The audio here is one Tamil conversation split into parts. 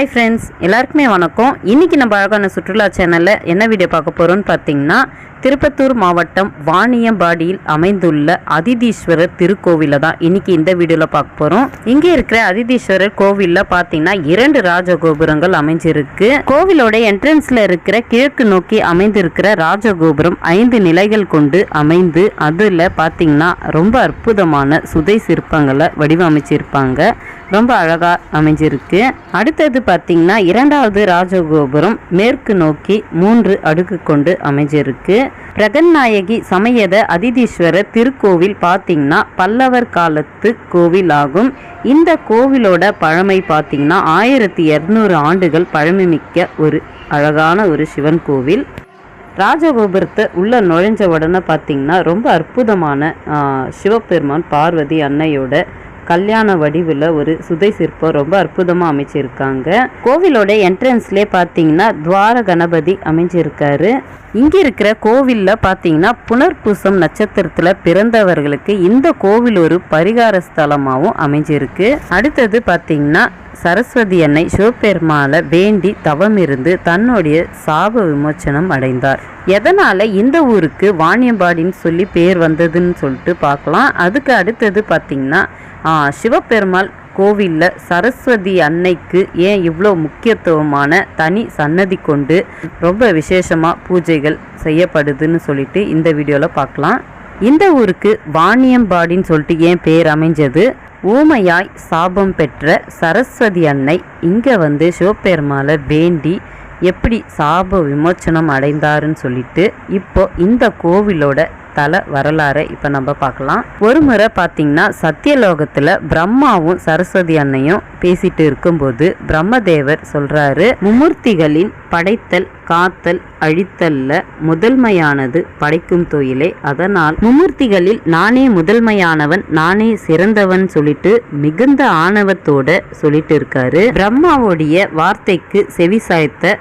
ஹாய் ஃப்ரெண்ட்ஸ் எல்லாருக்குமே வணக்கம். இன்னைக்கு நம்ம அழகான சுற்றுலா சேனலில் என்ன வீடியோ பார்க்க போகிறோன்னு பார்த்தீங்கன்னா திருப்பத்தூர் மாவட்டம் வாணியம்பாடியில் அமைந்துள்ள அதிதீஸ்வரர் திருக்கோவில தான் இன்னைக்கு இந்த வீடியோவில் பார்க்க போகிறோம் இங்கே இருக்கிற அதிதீஸ்வரர் கோவிலில் பார்த்தீங்கன்னா இரண்டு ராஜகோபுரங்கள் அமைஞ்சிருக்கு. கோவிலோட என்ட்ரன்ஸில் இருக்கிற கிழக்கு நோக்கி அமைந்திருக்கிற ராஜகோபுரம் ஐந்து நிலைகள் கொண்டு அமைந்து அதில் பார்த்தீங்கன்னா ரொம்ப அற்புதமான சுதை சிற்பங்களை வடிவமைச்சிருப்பாங்க. ரொம்ப அழகா அமைஞ்சிருக்கு. அடுத்தது பார்த்தீங்கன்னா இரண்டாவது ராஜகோபுரம் மேற்கு நோக்கி மூன்று அடுக்கு கொண்டு அமைஞ்சிருக்கு. பிரகன்நாயகி சமயத அதிதீஸ்வரர் திருக்கோவில் பார்த்தீங்கன்னா பல்லவர் காலத்து கோவில் ஆகும் இந்த கோவிலோட பழமை பார்த்தீங்கன்னா ஆயிரத்தி இரநூறு ஆண்டுகள் பழமைமிக்க ஒரு அழகான ஒரு சிவன் கோவில். ராஜகோபுரத்தை உள்ள நுழைஞ்ச உடனே பார்த்தீங்கன்னா ரொம்ப அற்புதமான சிவபெருமான் பார்வதி அன்னையோட கல்யாண வடிவில் ஒரு சுதை சிற்பம் ரொம்ப அற்புதமாக அமைச்சிருக்காங்க. கோவிலோட என்ட்ரன்ஸ்லேயே பார்த்தீங்கன்னா துவார கணபதி அமைஞ்சிருக்காரு. இங்கே இருக்கிற கோவிலில் பார்த்தீங்கன்னா புனர்பூசம் நட்சத்திரத்தில் பிறந்தவர்களுக்கு இந்த கோவில் ஒரு பரிகார ஸ்தலமாகவும் அமைஞ்சிருக்கு. அடுத்தது பார்த்தீங்கன்னா சரஸ்வதி அன்னை சிவபெருமாளை வேண்டி தவமிருந்து தன்னுடைய சாப விமோச்சனம் அடைந்தார். எதனால இந்த ஊருக்கு வாணியம்பாடின்னு சொல்லி பேர் வந்ததுன்னு சொல்லிட்டு பார்க்கலாம். அதுக்கு அடுத்தது பார்த்தீங்கன்னா சிவபெருமாள் கோவிலில் சரஸ்வதி அன்னைக்கு ஏன் இவ்வளோ முக்கியத்துவமான தனி சன்னதி கொண்டு ரொம்ப விசேஷமாக பூஜைகள் செய்யப்படுதுன்னு சொல்லிட்டு இந்த வீடியோவில் பார்க்கலாம். இந்த ஊருக்கு வாணியம்பாடின்னு சொல்லிட்டு ஏன் பேர் அமைஞ்சது? ஊமையாய் சாபம் பெற்ற சரஸ்வதி அன்னை இங்கே வந்து சிவபெருமாளை வேண்டி எப்படி சாப விமோச்சனம் அடைந்தாருன்னு சொல்லிட்டு இப்போ இந்த கோவிலோட தல வரலாறை இப்போ நம்ம பார்க்கலாம். ஒரு முறை பார்த்தீங்கன்னா சத்தியலோகத்தில் பிரம்மாவும் சரஸ்வதி அன்னையும் பேசிட்டு இருக்கும்போது பிரம்மதேவர் சொல்றாரு மும்மூர்த்திகளின் படைத்தல் காத்தல் அழித்தல்ல முதன்மையானது படைக்கும் தொழிலே அதனால் மும்மூர்த்திகளில் நானே முதன்மையானவன் நானே சிறந்தவன் சொல்லிட்டு மிகுந்த ஆணவத்தோட சொல்லிட்டு இருக்காரு. பிரம்மாவுடைய வார்த்தைக்கு செவி சாய்த்த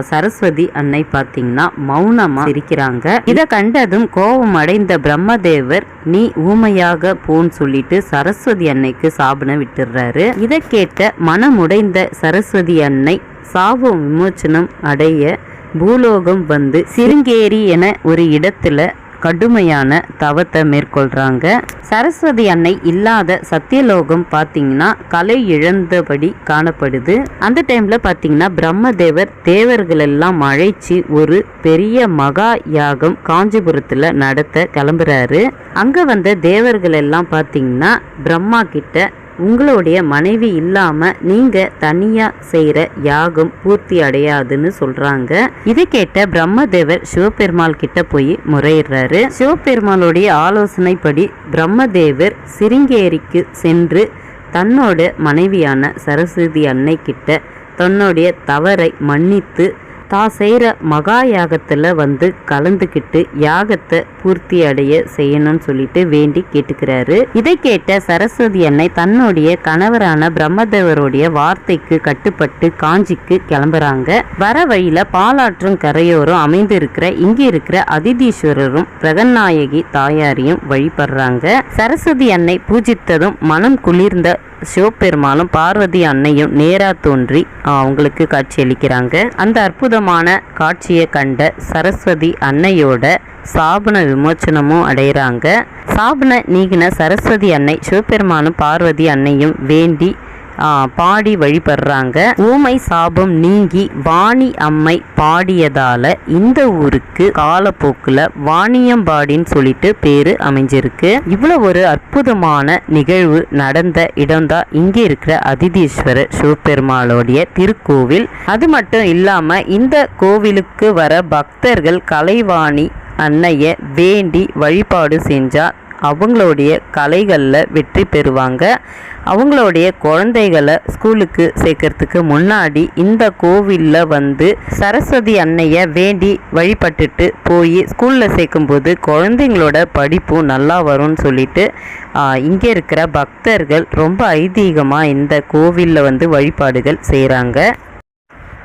சரஸ்வதி அன்னை பார்த்தீங்கன்னா மௌனமா இருக்கிறாங்க இதை கண்டதும் கோபம் அடைந்த பிரம்மதேவர் நீ ஊமையாக போன்னு சொல்லிட்டு சரஸ்வதி அன்னைக்கு சாபனை விட்டுடுறாரு. இதை கேட்ட மனமுடைந்த சரஸ்வதி அன்னை சாப விமோச்சனம் அடைய பூலோகம் வந்து சிருங்கேரி என ஒரு இடத்துல கடுமையான தவத்தை மேற்கொள்றாங்க. சரஸ்வதி அன்னை இல்லாத சத்தியலோகம் பார்த்தீங்கன்னா கலை இழந்தபடி காணப்படுது. அந்த டைம்ல பார்த்தீங்கன்னா பிரம்மதேவர் தேவர்கள் எல்லாம் அழைச்சி ஒரு பெரிய மகா யாகம் காஞ்சிபுரத்துல நடத்த கிளம்புறாரு. அங்க வந்த தேவர்கள் எல்லாம் பார்த்தீங்கன்னா பிரம்மா கிட்ட உங்களுடைய மனைவி இல்லாம நீங்க தனியா செய்யற யாகம் பூர்த்தி அடையாதுன்னு சொல்றாங்க. இதை கேட்ட பிரம்மதேவர் சிவபெருமாள் கிட்ட போய் முறையிடுறாரு. சிவபெருமாளுடைய ஆலோசனைப்படி பிரம்மதேவர் சிருங்கேரிக்கு சென்று தன்னோட மனைவியான சரஸ்வதி அன்னை கிட்ட தன்னுடைய தவறை மன்னித்து தா செய்கிற மகா யாகத்தில் வந்து கலந்துக்கிட்டு யாகத்தை பூர்த்தி அடைய செய்யணும்னு சொல்லிட்டு வேண்டி கேட்டுக்கிறாரு. இதை கேட்ட சரஸ்வதி அன்னை தன்னுடைய கணவரான பிரம்மதேவருடைய வார்த்தைக்கு கட்டுப்பட்டு காஞ்சிக்கு கிளம்புறாங்க. வர வழியில பாலாற்றும் கரையோரும் அமைந்து இருக்கிற இங்கே இருக்கிற அதிதீஸ்வரரும் பிரகநாயகி தாயாரையும் வழிபடுறாங்க. சரஸ்வதி அன்னை பூஜித்ததும் மனம் குளிர்ந்த சிவபெருமானும் பார்வதி அன்னையும் நேராக தோன்றி அவங்களுக்கு காட்சியளிக்கிறாங்க அந்த அற்புதமான காட்சியை கண்ட சரஸ்வதி அன்னையோட சாபன விமோச்சனமும் அடைகிறாங்க. சாபன நீகின சரஸ்வதி அன்னை சிவபெருமானும் பார்வதி அன்னையும் வேண்டி பாடி வழிபடுறாங்க. ஊமை சாபம் நீங்கி வாணி அம்மை பாடியதால இந்த ஊருக்கு காலப்போக்கில் வாணியம்பாடின்னு சொல்லிட்டு பேரு அமைஞ்சிருக்கு. இவ்வளோ ஒரு அற்புதமான நிகழ்வு நடந்த இடம்தான் இங்கே இருக்கிற அதிதீஸ்வரர் சிவபெருமாளுடைய திருக்கோவில். அது மட்டும் இல்லாமல் இந்த கோவிலுக்கு வர பக்தர்கள் கலைவாணி அன்னைய வேண்டி வழிபாடு செஞ்சால் அவங்களுடைய கலைகளில் வெற்றி பெறுவாங்க. அவங்களுடைய குழந்தைகளை ஸ்கூலுக்கு சேர்க்கறதுக்கு முன்னாடி இந்த கோவிலில் வந்து சரஸ்வதி அன்னையை வேண்டி வழிபட்டுட்டு போய் ஸ்கூலில் சேர்க்கும்போது குழந்தைங்களோட படிப்பும் நல்லா வரும்னு சொல்லிட்டு இங்கே இருக்கிற பக்தர்கள் ரொம்ப ஐதீகமாக இந்த கோவிலில் வந்து வழிபாடுகள் செய்கிறாங்க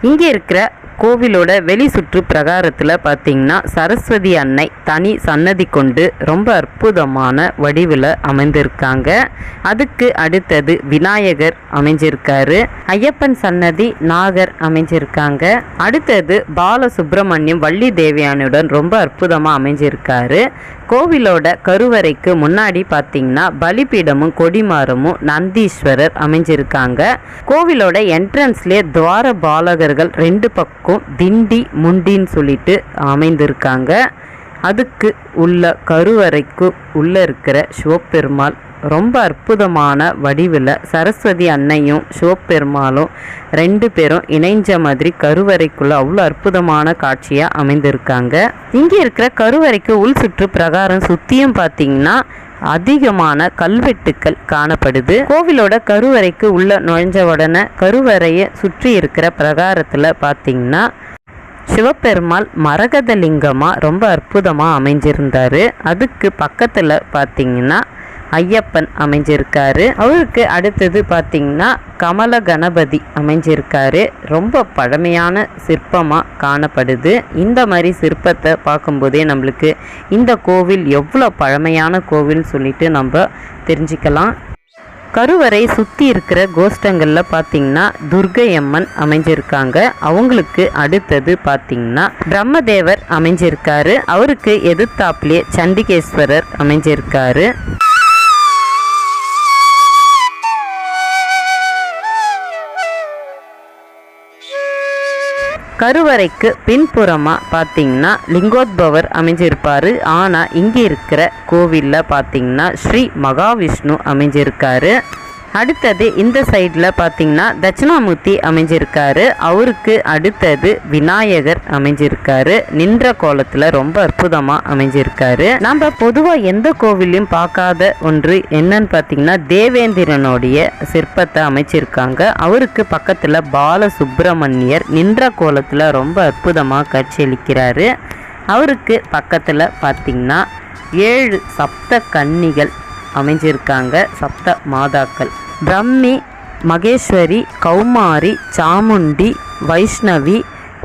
இங்கே இருக்கிற கோவிலோட வெளி சுற்று பிரகாரத்தில் பார்த்தீங்கன்னா சரஸ்வதி அன்னை தனி சன்னதி கொண்டு ரொம்ப அற்புதமான வடிவில் அமைந்திருக்காங்க. அதுக்கு அடுத்தது விநாயகர் அமைஞ்சிருக்காரு. ஐயப்பன் சன்னதி நாகர் அமைஞ்சிருக்காங்க. அடுத்தது பாலசுப்ரமணியம் வள்ளி தேவியானுடன் ரொம்ப அற்புதமாக அமைஞ்சிருக்காரு. கோவிலோட கருவறைக்கு முன்னாடி பார்த்தீங்கன்னா பலிபீடமும் கொடிமாரமும் நந்தீஸ்வரர் அமைஞ்சிருக்காங்க. கோவிலோட என்ட்ரன்ஸ்லேயே துவார பாலகர்கள் ரெண்டு பக்கம் திண்டி முண்டின்னு சொல்லிட்டு அமைந்திருக்காங்க. அதுக்கு உள்ள கருவறைக்கு உள்ளே இருக்கிற சிவபெருமாள் ரொம்ப அற்புதமான வடிவில் சரஸ்வதி அன்னையும் சிவபெருமாளும் ரெண்டு பேரும் இணைஞ்ச மாதிரி கருவறைக்குள்ள அவ்வளோ அற்புதமான காட்சியாக அமைந்திருக்காங்க. இங்கே இருக்கிற கருவறைக்கு உள் சுற்று பிரகாரம் சுற்றியும் பார்த்தீங்கன்னா அதிகமான கல்வெட்டுக்கள் காணப்படுது. கோவிலோட கருவறைக்கு உள்ள நுழைஞ்ச உடனே கருவறையை சுற்றி இருக்கிற பிரகாரத்தில் பார்த்தீங்கன்னா சிவபெருமாள் மரகதலிங்கமாக ரொம்ப அற்புதமாக அமைஞ்சிருந்தாரு. அதுக்கு பக்கத்தில் பார்த்தீங்கன்னா ஐயப்பன் அமைஞ்சிருக்காரு. அவருக்கு அடுத்தது பார்த்தீங்கன்னா கமல கணபதி அமைஞ்சிருக்காரு. ரொம்ப பழமையான சிற்பமாக காணப்படுது. இந்த மாதிரி சிற்பத்தை பார்க்கும்போதே நம்மளுக்கு இந்த கோவில் எவ்வளோ பழமையான கோவில்னு சொல்லிட்டு நம்ம தெரிஞ்சுக்கலாம். கருவறை சுற்றி இருக்கிற கோஷ்டங்களில் பார்த்தீங்கன்னா துர்கை அம்மன் அமைஞ்சிருக்காங்க. அவங்களுக்கு அடுத்தது பார்த்தீங்கன்னா பிரம்மதேவர் அமைஞ்சிருக்காரு. அவருக்கு எதிர்த்தாப்லே சண்டிகேஸ்வரர் அமைஞ்சிருக்காரு. கருவறைக்கு பின்புறமாக பார்த்தீங்கன்னா லிங்கோத்பவர் அமைஞ்சிருப்பார். ஆனால் இங்கே இருக்கிற கோவிலில் பார்த்தீங்கன்னா ஸ்ரீ மகாவிஷ்ணு அமைஞ்சிருக்காரு. அடுத்தது இந்த சைடில் பார்த்தீங்கன்னா தட்சிணாமூர்த்தி அமைஞ்சிருக்காரு. அவருக்கு அடுத்தது விநாயகர் அமைஞ்சிருக்காரு. நின்ற கோலத்தில் ரொம்ப அற்புதமாக அமைஞ்சிருக்காரு. நம்ம பொதுவாக எந்த கோவிலையும் பார்க்காத ஒன்று என்னன்னு பார்த்தீங்கன்னா தேவேந்திரனுடைய சிற்பத்தை அமைச்சிருக்காங்க. அவருக்கு பக்கத்தில் பால சுப்பிரமணியர் நின்ற கோலத்தில் ரொம்ப அற்புதமாக காட்சியளிக்கிறாரு அவருக்கு பக்கத்தில் பார்த்தீங்கன்னா ஏழு சப்த கன்னிகள் அமைஞ்சிருக்காங்க. சப்த மாதாக்கள். பிரம்மி மகேஸ்வரி கௌமாரி சாமுண்டி வைஷ்ணவி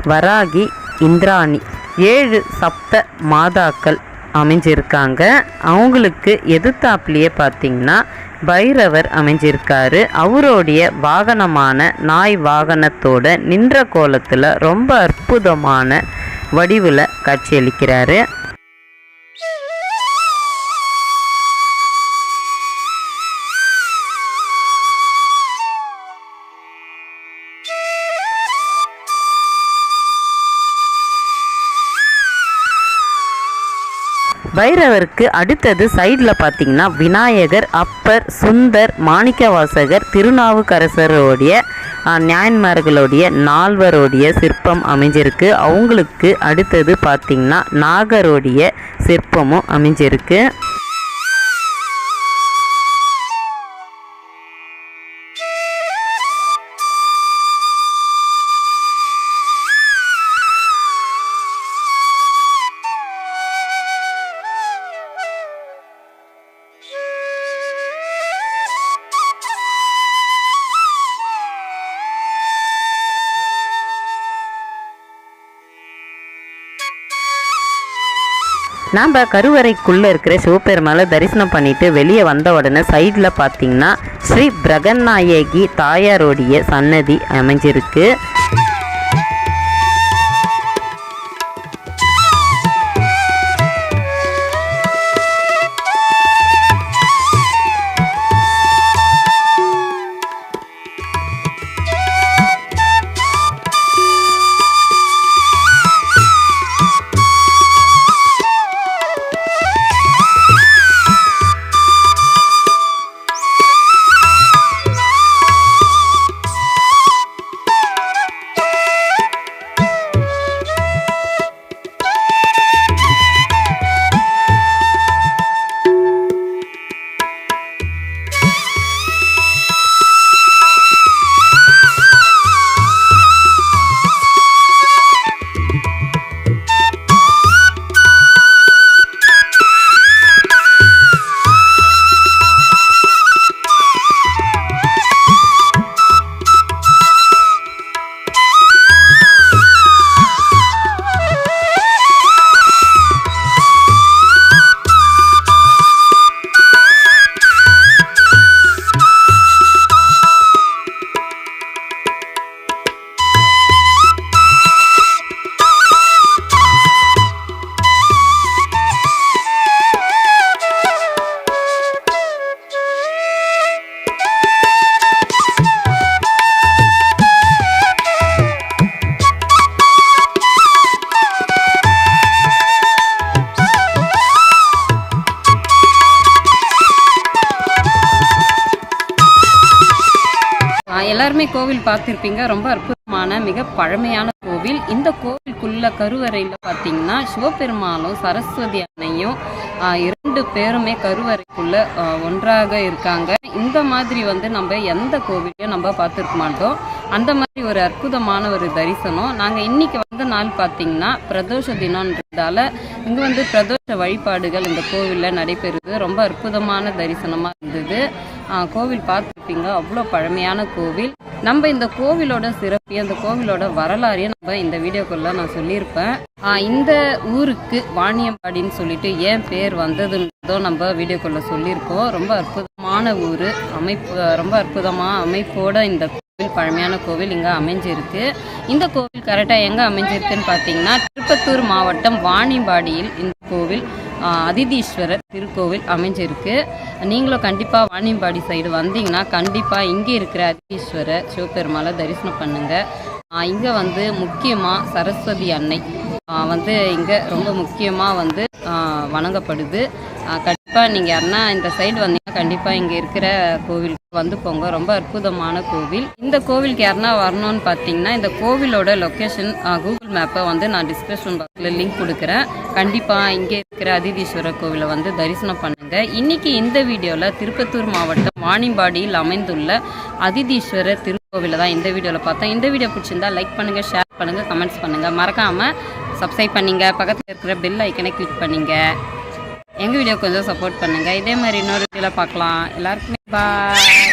வராகி இந்திராணி. ஏழு சப்த மாதாக்கள் அமைஞ்சிருக்காங்க. அவங்களுக்கு எதிர்த்தாப்புலேயே பார்த்தீங்கன்னா பைரவர் அமைஞ்சிருக்காரு. அவருடைய வாகனமான நாய் வாகனத்தோட நின்ற கோலத்தில் ரொம்ப அற்புதமான வடிவில் காட்சியளிக்கிறாரு பைரவருக்கு அடுத்தது சைடில் பார்த்தீங்கன்னா விநாயகர் அப்பர் சுந்தர் மாணிக்கவாசகர் திருநாவுக்கரசருடைய நியாயன்மார்களுடைய நால்வருடைய சிற்பம் அமைஞ்சிருக்கு. அவங்களுக்கு அடுத்தது பார்த்தீங்கன்னா நாகருடைய சிற்பமும் அமைஞ்சிருக்கு. நாம் கருவறைக்குள்ளே இருக்கிற சிவபெருமாளை தரிசனம் பண்ணிட்டு வெளியே வந்த உடனே சைடில் பார்த்தீங்கன்னா ஸ்ரீ பிரகநாயகி தாயாரோடைய சன்னதி அமைஞ்சிருக்கு. கோவில் பார்த்துருப்பீங்க. ரொம்ப அற்புதமான மிக பழமையான கோவில். இந்த கோவிலுக்குள்ள கருவறையில் பார்த்தீங்கன்னா சிவபெருமானும் சரஸ்வதி அன்னையும் இரண்டு பேருமே கருவறைக்குள்ள ஒன்றாக இருக்காங்க. இந்த மாதிரி வந்து நம்ம எந்த கோவிலையும் நம்ம பார்த்துருக்க மாட்டோம். அந்த மாதிரி ஒரு அற்புதமான ஒரு தரிசனம். நாங்கள் இன்னைக்கு வந்த நாள் பார்த்தீங்கன்னா பிரதோஷ தினம்ன்றதால இங்கே வந்து பிரதோஷ வழிபாடுகள் இந்த கோவிலில் நடைபெறுது. ரொம்ப அற்புதமான தரிசனமாக இருந்தது. கோவில் பார்த்துருப்பீங்க. அவ்வளோ பழமையான கோவில். நம்ம இந்த கோவிலோட சிறப்பையும் அந்த கோவிலோட வரலாறையும் நம்ம இந்த வீடியோக்குள்ள நான் சொல்லியிருப்பேன். இந்த ஊருக்கு வாணியம்பாடின்னு சொல்லிட்டு ஏன் பேர் வந்ததுன்றதோ நம்ம வீடியோக்குள்ள சொல்லியிருக்கோம். ரொம்ப அற்புதமான ஊர். அமைப்பு ரொம்ப அற்புதமாக அமைப்போட இந்த கோவில் பழமையான கோவில் இங்கே அமைஞ்சிருக்கு. இந்த கோவில் கரெக்டாக எங்கே அமைஞ்சிருக்குன்னு பார்த்தீங்கன்னா திருப்பத்தூர் மாவட்டம் வாணியம்பாடியில் இந்த கோவில் அதிதீஸ்வரர் திருக்கோவில் அமைஞ்சிருக்கு. நீங்களும் கண்டிப்பாக வாணியம்பாடி சைடு வந்தீங்கன்னா கண்டிப்பாக இங்கே இருக்கிற அதிதீஸ்வரர் சிவபெருமாளை தரிசனம் பண்ணுங்கள் இங்கே வந்து முக்கியமாக சரஸ்வதி அன்னை வந்து இங்கே ரொம்ப முக்கியமாக வந்து வணங்கப்படுது. கண்டிப்பாக நீங்கள் யாருன்னா இந்த சைடு வந்தீங்கன்னா கண்டிப்பாக இங்கே இருக்கிற கோவிலுக்கு வந்து போங்க ரொம்ப அற்புதமான கோவில். இந்த கோவிலுக்கு யாருன்னா வரணும்னு பார்த்தீங்கன்னா இந்த கோவிலோட லொக்கேஷன் கூகுள் மேப்பை வந்து நான் டிஸ்கிரிப்ஷன் பாக்ஸில் லிங்க் கொடுக்குறேன். கண்டிப்பாக இங்கே இருக்கிற அதிதீஸ்வரர் கோவிலை வந்து தரிசனம் பண்ணுங்க. இன்னைக்கு இந்த வீடியோவில் திருப்பத்தூர் மாவட்டம் வாணிம்பாடியில் அமைந்துள்ள அதிதீஸ்வரர் திருக்கோவிலை தான் இந்த வீடியோவில் பார்த்தோம் இந்த வீடியோ பிடிச்சிருந்தா லைக் பண்ணுங்கள் ஷேர் பண்ணுங்கள் கமெண்ட்ஸ் பண்ணுங்கள் மறக்காமல் சப்ஸ்கிரைப் பண்ணிங்க. பக்கத்தில் இருக்கிற பெல் ஐக்கனை கிளிக் பண்ணுங்க. எங்கள் வீடியோ கொஞ்சம் சப்போர்ட் பண்ணுங்கள் இதே மாதிரி இன்னொரு வீடியோவில் பார்க்கலாம். எல்லாருக்குமே பாய்